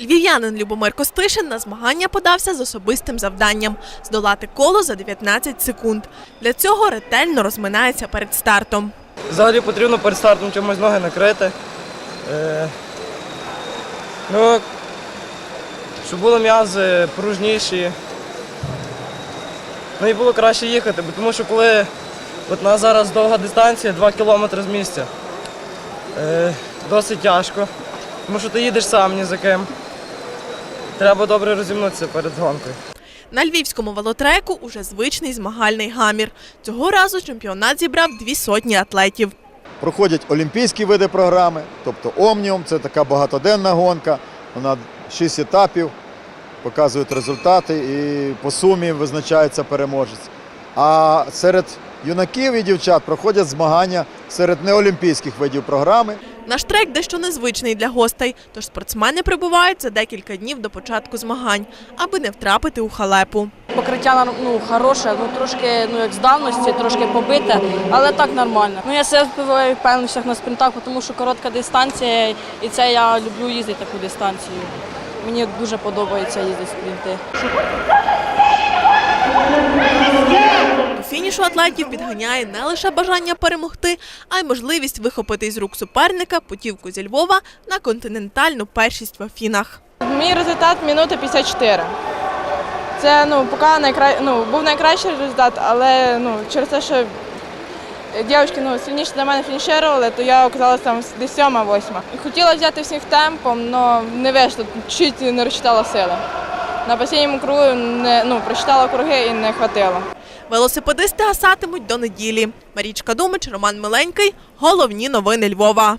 Львів'янин Любомир Костишин на змагання подався з особистим завданням здолати коло за 19 секунд. Для цього ретельно розминається перед стартом. Взагалі потрібно перед стартом чимось ноги накрити. Е, ну, щоб були м'язи пружніші. Ну і було краще їхати, тому що коли от нас зараз довга дистанція, 2 кілометри з місця, е, досить тяжко. Тому що ти їдеш сам ні за ким. Треба добре розімнутися перед гонкою. На львівському велотреку уже звичний змагальний гамір. Цього разу чемпіонат зібрав дві сотні атлетів. Проходять олімпійські види програми, тобто Омніум, це така багатоденна гонка. Вона 6 етапів, показують результати і по сумі визначається переможець. А серед юнаків і дівчат проходять змагання серед неолімпійських видів програми. Наш трек дещо незвичний для гостей, тож спортсмени прибувають за декілька днів до початку змагань, аби не втрапити у халепу. Покриття ну, хороше, ну трошки ну, як з давності, трошки побите, але так нормально. Ну я себе впливаю в певностях на спринтах, тому що коротка дистанція, і це я люблю їздити таку дистанцію. Мені дуже подобається їздити спринти. Атлетів підганяє не лише бажання перемогти, а й можливість вихопити із рук суперника путівку зі Львова на континентальну першість в Афінах. Мій результат минута 54. Це ну, поки найкра... ну, був найкращий результат, але ну, через те, що дівчатки ну, сильніше за мене фінішували, то я оказалася там десь сьома, восьма. Хотіла взяти всіх темпом, але не вийшло, чуть не розчитала сили. На останньому кругу не, ну, прочитала круги і не хватило. Велосипедисти гасатимуть до неділі. Марічка Думич, Роман Миленький. Головні новини Львова.